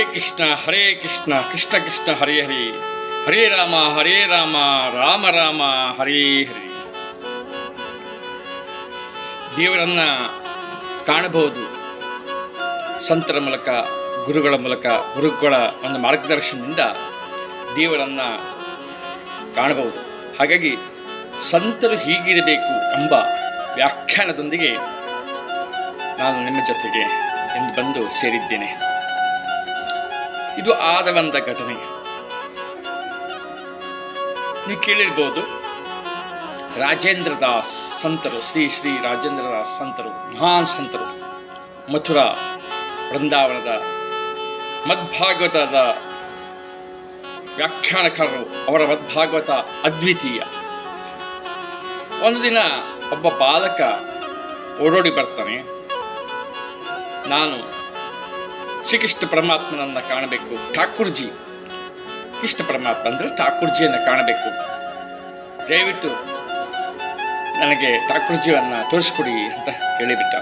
ಹರೇ ಕೃಷ್ಣ ಹರೇ ಕೃಷ್ಣ ಕೃಷ್ಣ ಕೃಷ್ಣ, ಹರೇ ಹರಿ. ಹರೇ ರಾಮ ಹರೇ ರಾಮ ರಾಮ ರಾಮ, ಹರೇ ಹರಿ. ದೇವರನ್ನ ಕಾಣಬಹುದು ಸಂತರ ಮೂಲಕ, ಗುರುಗಳ ಮೂಲಕ, ಗುರುಗಳ ಒಂದು ಮಾರ್ಗದರ್ಶನದಿಂದ ದೇವರನ್ನ ಕಾಣಬಹುದು. ಹಾಗಾಗಿ ಸಂತರು ಹೀಗಿರಬೇಕು ಎಂಬ ವ್ಯಾಖ್ಯಾನದೊಂದಿಗೆ ನಾನು ನಿಮ್ಮ ಜೊತೆಗೆ ಎಂದು ಬಂದು ಸೇರಿದ್ದೇನೆ. ಇದು ಆದವಂತ ಘಟನೆ. ನೀವು ಕೇಳಿರ್ಬೋದು, ರಾಜೇಂದ್ರ ದಾಸ್ ಸಂತರು, ಶ್ರೀ ಶ್ರೀ ರಾಜೇಂದ್ರ ದಾಸ್ ಸಂತರು, ಮಹಾನ್ ಸಂತರು, ಮಥುರಾ ಬೃಂದಾವನದ ಮದ್ಭಾಗವತದ ವ್ಯಾಖ್ಯಾನಕಾರರು, ಅವರ ಮದ್ಭಾಗವತ ಅದ್ವಿತೀಯ. ಒಂದು ದಿನ ಒಬ್ಬ ಬಾಲಕ ಓಡೋಡಿ ಬರ್ತಾನೆ. ನಾನು ಶ್ರೀಕೃಷ್ಣ ಪರಮಾತ್ಮನನ್ನ ಕಾಣಬೇಕು. ಠಾಕೂರ್ಜಿ. ಕೃಷ್ಣ ಪರಮಾತ್ಮ ಅಂದ್ರೆ ಠಾಕೂರ್ಜಿಯನ್ನು ಕಾಣಬೇಕು. ದಯವಿಟ್ಟು ನನಗೆ ಠಾಕೂರ್ಜಿಯನ್ನು ತೋರಿಸ್ಕೊಡಿ ಅಂತ ಹೇಳಿಬಿಟ್ಟ.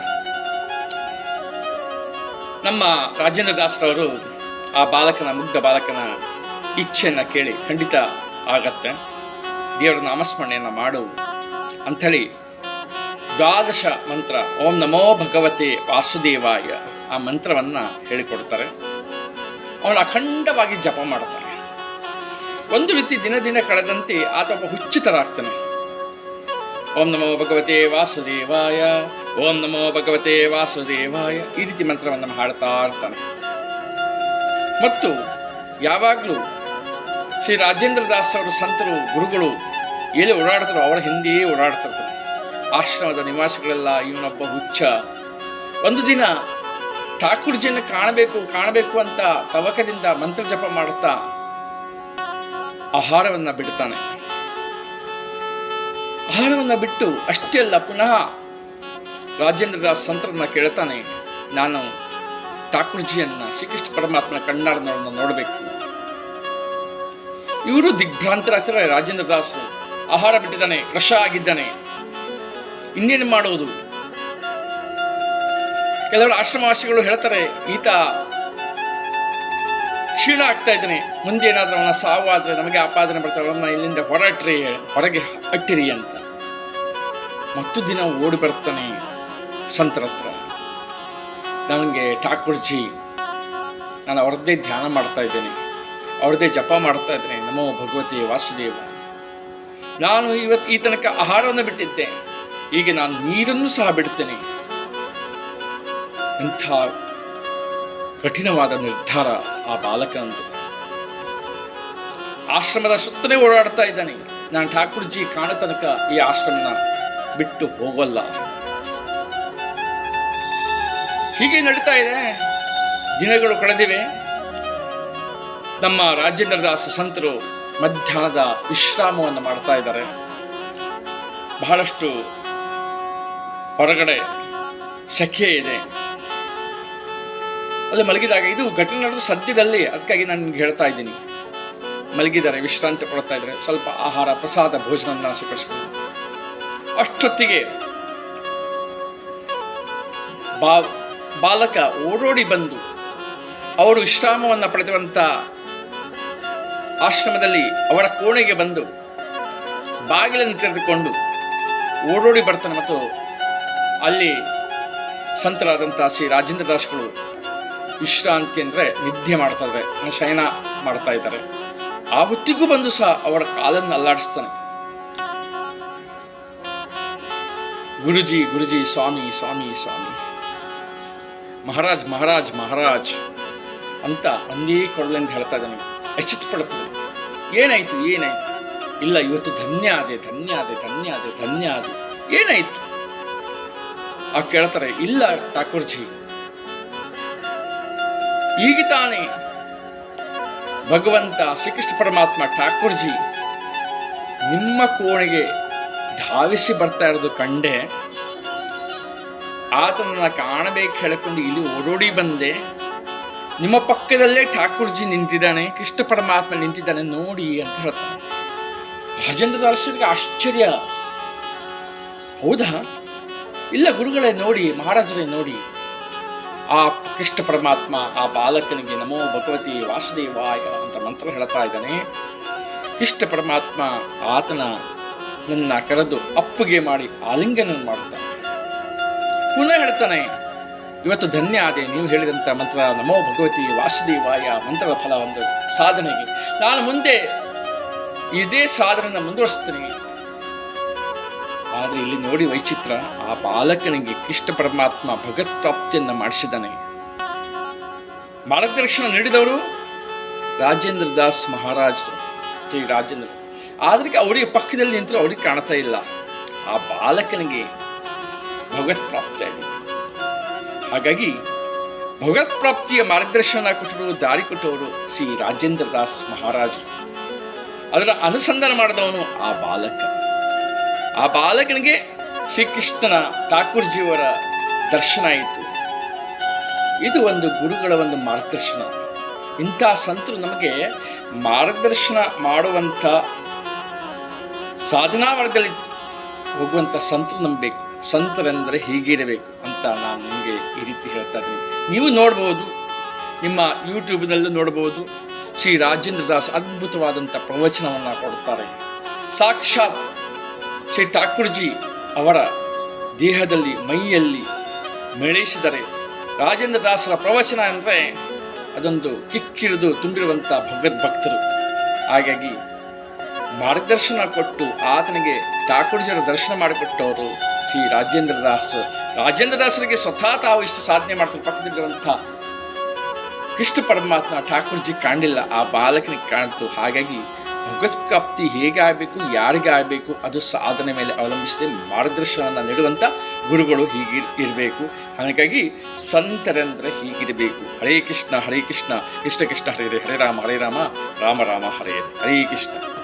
ನಮ್ಮ ರಾಜೇಂದ್ರ ದಾಸ್ರವರು ಆ ಬಾಲಕನ, ಮುಗ್ಧ ಬಾಲಕನ ಇಚ್ಛೆಯನ್ನು ಕೇಳಿ ಖಂಡಿತ ಆಗತ್ತೆ. ದೇವರ ನಾಮಸ್ಮರಣೆಯನ್ನು ಮಾಡು ಅಂಥೇಳಿ ದ್ವಾದಶ ಮಂತ್ರ, ಓಂ ನಮೋ ಭಗವತೆ ವಾಸುದೇವಾಯ. ಆ ಮಂತ್ರವನ್ನು ಹೇಳಿಕೊಡ್ತಾರೆ. ಅವನು ಅಖಂಡವಾಗಿ ಜಪ ಮಾಡ್ತಾನೆ ಒಂದು ರೀತಿ ದಿನ ದಿನ ಕಳೆದಂತೆ ಆತ ಒಬ್ಬ ಹುಚ್ಚಿತರಾಗ್ತಾನೆ. ಓಂ ನಮೋ ಭಗವತೆ ವಾಸುದೇವಾಯ, ಓಂ ನಮೋ ಭಗವತೆ ವಾಸುದೇವಾಯ ಈ ರೀತಿ ಮಂತ್ರವನ್ನು ಹಾಡ್ತಾ ಇರ್ತಾನೆ. ಮತ್ತು ಯಾವಾಗಲೂ ಶ್ರೀ ರಾಜೇಂದ್ರ ದಾಸ್ ಅವರು ಸಂತರು, ಗುರುಗಳು ಎಲ್ಲಿ ಓಡಾಡ್ತಾರೋ ಅವರ ಹಿಂದೆಯೇ ಓಡಾಡ್ತಿರ್ತಾರೆ. ಆಶ್ರಮದ ನಿವಾಸಿಗಳೆಲ್ಲ ಇವನೊಬ್ಬ ಹುಚ್ಚ. ಒಂದು ದಿನ ಠಾಕೂರ್ಜಿಯನ್ನು ಕಾಣಬೇಕು ಕಾಣಬೇಕು ಅಂತ ತವಕದಿಂದ ಮಂತ್ರ ಜಪ ಮಾಡುತ್ತಾ ಆಹಾರವನ್ನ ಬಿಡ್ತಾನೆ. ಆಹಾರವನ್ನ ಬಿಟ್ಟು ಅಷ್ಟೇ ಅಲ್ಲ, ಪುನಃ ರಾಜೇಂದ್ರ ದಾಸ್ ಸಂತರನ್ನ ಕೇಳ್ತಾನೆ, ನಾನು ಠಾಕೂರ್ಜಿಯನ್ನ ಶ್ರೀಕೃಷ್ಣ ಪರಮಾತ್ಮನ ಕಣ್ಣಾರನವ್ರನ್ನ ನೋಡಬೇಕು. ಇವರು ದಿಗ್ಭ್ರಾಂತರಾಗ್ತಾರೆ, ರಾಜೇಂದ್ರ ದಾಸರು ಆಹಾರ ಬಿಟ್ಟಿದ್ದಾನೆ, ರಶ ಆಗಿದ್ದಾನೆ. ಇನ್ನೇನು ಮಾಡುವುದು? ಕೆಲವರು ಆಶ್ರಮವಾಸಿಗಳು ಹೇಳ್ತಾರೆ, ಈತ ಕ್ಷೀಣ ಆಗ್ತಾ ಇದ್ದಾನೆ. ಮುಂದೆ ಏನಾದರೂ ಅವನ ಸಾವು ಆದರೆ ನಮಗೆ ಆಪಾದನೆ ಬರ್ತಾರೆ ಅವನ್ನ ಇಲ್ಲಿಂದ ಹೊರಟ್ರಿ, ಹೊರಗೆ ಅಟ್ಟಿರಿ ಅಂತ. ಮತ್ತು ದಿನ ಓಡಿ ಬರ್ತಾನೆ ಸಂತರ ಹತ್ರ. ನನಗೆ ಠಾಕೂರ್ಜಿ, ನಾನು ಅವ್ರದ್ದೇ ಧ್ಯಾನ ಮಾಡ್ತಾ ಇದ್ದೇನೆ. ಅವ್ರದ್ದೇ ಜಪ ಮಾಡ್ತಾ ಇದ್ದೇನೆ. ನಮೋ ಭಗವತಿ ವಾಸುದೇವ. ನಾನು ಇವತ್ತು ಈ ಆಹಾರವನ್ನು ಬಿಟ್ಟಿದ್ದೆ. ಈಗ ನಾನು ನೀರನ್ನು ಸಹ ಬಿಡ್ತೇನೆ. ಇಂಥ ಕಠಿಣವಾದ ನಿರ್ಧಾರ ಆ ಬಾಲಕ ಅಂದು. ಆಶ್ರಮದ ಸುತ್ತಲೇ ಓಡಾಡ್ತಾ ಇದ್ದಾನೆ. ನಾನು ಠಾಕೂರ್ಜಿ ಕಾಣೋ ತನಕ ಈ ಆಶ್ರಮನ ಬಿಟ್ಟು ಹೋಗಲ್ಲ. ಹೀಗೆ ನಡೀತಾ ಇದೆ. ದಿನಗಳು ಕಳೆದಿವೆ. ನಮ್ಮ ರಾಜೇಂದ್ರ ದಾಸ್ ಸಂತರು ಮಧ್ಯಾಹ್ನದ ವಿಶ್ರಾಮವನ್ನು ಮಾಡ್ತಾ ಇದ್ದಾರೆ. ಬಹಳಷ್ಟು ಹೊರಗಡೆ ಸಖ್ಯ ಇದೆ. ಅಲ್ಲಿ ಮಲಗಿದಾಗ, ಇದು ಘಟನೆ ನಡೆದು ಸದ್ಯದಲ್ಲಿ ಅದಕ್ಕಾಗಿ ನಾನು ನಿಮ್ಗೆ ಹೇಳ್ತಾ ಇದ್ದೀನಿ. ಮಲಗಿದ್ದಾರೆ, ವಿಶ್ರಾಂತಿ ಕೊಡ್ತಾ ಇದ್ದಾರೆ. ಸ್ವಲ್ಪ ಆಹಾರ, ಪ್ರಸಾದ ಭೋಜನ ಸ್ವೀಕರಿಸ್ಕೊಂಡು ಅಷ್ಟೊತ್ತಿಗೆ ಬಾ, ಬಾಲಕ ಓಡೋಡಿ ಬಂದು, ಅವರು ವಿಶ್ರಾಮವನ್ನು ಪಡೆದಿರುವಂಥ ಆಶ್ರಮದಲ್ಲಿ ಅವರ ಕೋಣೆಗೆ ಬಂದು, ಬಾಗಿಲನ್ನು ತೆರೆದುಕೊಂಡು ಓಡೋಡಿ ಬರ್ತಾನೆ ಮತ್ತು ಅಲ್ಲಿ ಸಂತರಾದಂಥ ಶ್ರೀ ರಾಜೇಂದ್ರ ದಾಸ್ಗಳು ವಿಶ್ರಾಂತಿ ಅಂದರೆ ನಿದ್ದೆ ಮಾಡ್ತಾ ಇದ್ದಾರೆ ಶಯನ ಮಾಡ್ತಾ ಇದ್ದಾರೆ ಆ ಹೊತ್ತಿಗೂ ಬಂದು ಸಹ ಅವರ ಕಾಲನ್ನು ಅಲ್ಲಾಡಿಸ್ತಾನೆ. ಗುರುಜಿ ಗುರುಜಿ, ಸ್ವಾಮಿ ಸ್ವಾಮಿ ಸ್ವಾಮಿ. ಮಹಾರಾಜ್ ಮಹಾರಾಜ್ ಮಹಾರಾಜ್ ಅಂತ ಒಂದೇ ಕೊಡಲೆಂದು ಹೇಳ್ತಾ ಇದ್ದಾನೆ. ಎಚ್ಚೆತ್ತು ಪಡ್ತದೆ ಏನಾಯ್ತು ಏನಾಯ್ತು? ಇಲ್ಲ, ಇವತ್ತು ಧನ್ಯ ಅದೆ ಧನ್ಯ ಅದೆ ಧನ್ಯ ಅದೆ ಧನ್ಯ ಅದು ಏನಾಯ್ತು? ಆ ಕೇಳ್ತಾರೆ, ಇಲ್ಲ, ಠಾಕೂರ್ಜಿ ಈಗ ತಾನೇ ಭಗವಂತ ಶ್ರೀಕೃಷ್ಣ ಪರಮಾತ್ಮ ಠಾಕೂರ್ಜಿ ನಿಮ್ಮ ಕೋಣೆಗೆ ಧಾವಿಸಿ ಬರ್ತಾ ಇರೋದು ಕಂಡೆ. ಆತನನ್ನ ಕಾಣಬೇಕು ಹೇಳಿಕೊಂಡು ಇಲ್ಲಿ ಓಡೋಡಿ ಬಂದೆ. ನಿಮ್ಮ ಪಕ್ಕದಲ್ಲೇ ಠಾಕೂರ್ಜಿ ನಿಂತಿದ್ದಾನೆ, ಕೃಷ್ಣ ಪರಮಾತ್ಮ ನಿಂತಿದ್ದಾನೆ ನೋಡಿ ಅಂತ ಹೇಳ್ತಾನೆ. ರಾಜೇಂದ್ರ ದಾಸರಿಗೆ ಆಶ್ಚರ್ಯ. ಹೌದಾ? ಇಲ್ಲ ಗುರುಗಳೇ ನೋಡಿ, ಮಹಾರಾಜರೇ ನೋಡಿ. ಆ ಕೃಷ್ಣ ಪರಮಾತ್ಮ, ಆ ಬಾಲಕನಿಗೆ ನಮೋ ಭಗವತಿ ವಾಸುದೇವಾಯ ಅಂತ ಮಂತ್ರ ಹೇಳ್ತಾ ಇದ್ದಾನೆ. ಕೃಷ್ಣ ಪರಮಾತ್ಮ ಆತನ ನನ್ನ ಕರೆದು ಅಪ್ಪುಗೆ ಮಾಡಿ ಆಲಿಂಗನ ಮಾಡುತ್ತಾನೆ. ಪುನಃ ಹೇಳ್ತಾನೆ, ಇವತ್ತು ಧನ್ಯ ಆದೆ, ನೀವು ಹೇಳಿದಂಥ ಮಂತ್ರ ನಮೋ ಭಗವತಿ ವಾಸುದೇವಾಯ ಮಂತ್ರದ ಫಲ ಒಂದು ಸಾಧನೆಗೆ. ನಾನು ಮುಂದೆ ಇದೇ ಸಾಧನೆಯನ್ನು ಮುಂದುವರಿಸ್ತೀನಿ. ಆದರೆ ಇಲ್ಲಿ ನೋಡಿ ವೈಚಿತ್ರ, ಆ ಬಾಲಕನಿಗೆ ಕೃಷ್ಣ ಪರಮಾತ್ಮ ಭಗತ್ ಪ್ರಾಪ್ತಿಯನ್ನು ಮಾಡಿಸಿದ್ದಾನೆ. ಮಾರ್ಗದರ್ಶನ ನೀಡಿದವರು ರಾಜೇಂದ್ರ ದಾಸ್ ಮಹಾರಾಜರು ಶ್ರೀ ರಾಜೇಂದ್ರ. ಆದ್ರೆ ಅವರಿಗೆ ಪಕ್ಕದಲ್ಲಿ ನಿಂತರೂ ಅವ್ರಿಗೆ ಕಾಣ್ತಾ ಇಲ್ಲ. ಆ ಬಾಲಕನಿಗೆ ಭಗವತ್ ಪ್ರಾಪ್ತಿ ಹಾಗಾಗಿ ಭಗವತ್ ಪ್ರಾಪ್ತಿಯ ಮಾರ್ಗದರ್ಶನ ಕೊಟ್ಟರು ದಾರಿ ಕೊಟ್ಟವರು ಶ್ರೀ ರಾಜೇಂದ್ರ ದಾಸ್ ಮಹಾರಾಜರು. ಅದರ ಅನುಸಂಧಾನ ಮಾಡಿದವನು ಆ ಬಾಲಕ. ಆ ಬಾಲಕನಿಗೆ ಶ್ರೀಕೃಷ್ಣನ ಠಾಕೂರ್ಜಿಯವರ ದರ್ಶನ ಆಯಿತು. ಇದು ಒಂದು ಗುರುಗಳ ಒಂದು ಮಾರ್ಗದರ್ಶನ. ಇಂಥ ಸಂತರು ನಮಗೆ ಮಾರ್ಗದರ್ಶನ ಮಾಡುವಂಥ ಸಾಧನಾ ಮಾರ್ಗದಲ್ಲಿ ಹೋಗುವಂಥ ಸಂತರು ನಂಬಬೇಕು ಬೇಕು. ಸಂತರೆಂದರೆ ಹೀಗಿರಬೇಕು ಅಂತ ನಾನು ನಿಮಗೆ ಈ ರೀತಿ ಹೇಳ್ತಾ ಇದ್ದೀನಿ. ನೀವು ನೋಡ್ಬೋದು, ನಿಮ್ಮ ಯೂಟ್ಯೂಬ್ನಲ್ಲೂ ನೋಡ್ಬೋದು, ಶ್ರೀ ರಾಜೇಂದ್ರ ದಾಸ್ ಅದ್ಭುತವಾದಂಥ ಪ್ರವಚನವನ್ನು ಕೊಡ್ತಾರೆ ಸಾಕ್ಷಾತ್ ಶ್ರೀ ಠಾಕೂರ್ಜಿ ಅವರ ದೇಹದಲ್ಲಿ, ಮೈಯಲ್ಲಿ ಮೆಳೆಸಿದರೆ ರಾಜೇಂದ್ರ ದಾಸರ ಪ್ರವಚನ ಅಂದರೆ ಅದೊಂದು ಕಿಕ್ಕಿರಿದು ತುಂಬಿರುವಂಥ ಭಗವದ್ಭಕ್ತರು ಹಾಗಾಗಿ ಮಾರ್ಗದರ್ಶನ ಕೊಟ್ಟು ಆತನಿಗೆ ಠಾಕೂರ್ಜಿಯವರ ದರ್ಶನ ಮಾಡಿಕೊಟ್ಟವರು ಶ್ರೀ ರಾಜೇಂದ್ರ ದಾಸ್. ರಾಜೇಂದ್ರ ದಾಸರಿಗೆ ಸ್ವತಃ ತಾವು ಇಷ್ಟು ಸಾಧನೆ ಮಾಡ್ತಾರೆ ಪಕ್ಕದಲ್ಲಿರುವಂಥ ಕೃಷ್ಣ ಪರಮಾತ್ಮ ಠಾಕೂರ್ಜಿ ಕಾಣಲಿಲ್ಲ, ಆ ಬಾಲಕನಿಗೆ ಕಾಣ್ತು. ಹಾಗಾಗಿ ಭಗವತ್ ಪ್ರಾಪ್ತಿ ಹೇಗೆ ಆಗಬೇಕು ಯಾರಿಗೆ ಆಗಬೇಕು ಅದು ಸಾಧನೆ ಮೇಲೆ ಅವಲಂಬಿಸಿದೆ ಮಾರ್ಗದರ್ಶನವನ್ನು ನೀಡುವಂಥ ಗುರುಗಳು ಹೀಗೆ ಇರಬೇಕು. ಹಾಗಾಗಿ ಸಂತರೆಂದರೆ ಹೀಗಿರಬೇಕು. ಹರೇ ಕೃಷ್ಣ ಹರೇ ಕೃಷ್ಣ ಕೃಷ್ಣ ಕೃಷ್ಣ, ಹರೇ ಹರೇ ರಾಮ ಹರೇ ರಾಮ ರಾಮ ರಾಮ ಹರೇ. ಹರೇ ಕೃಷ್ಣ.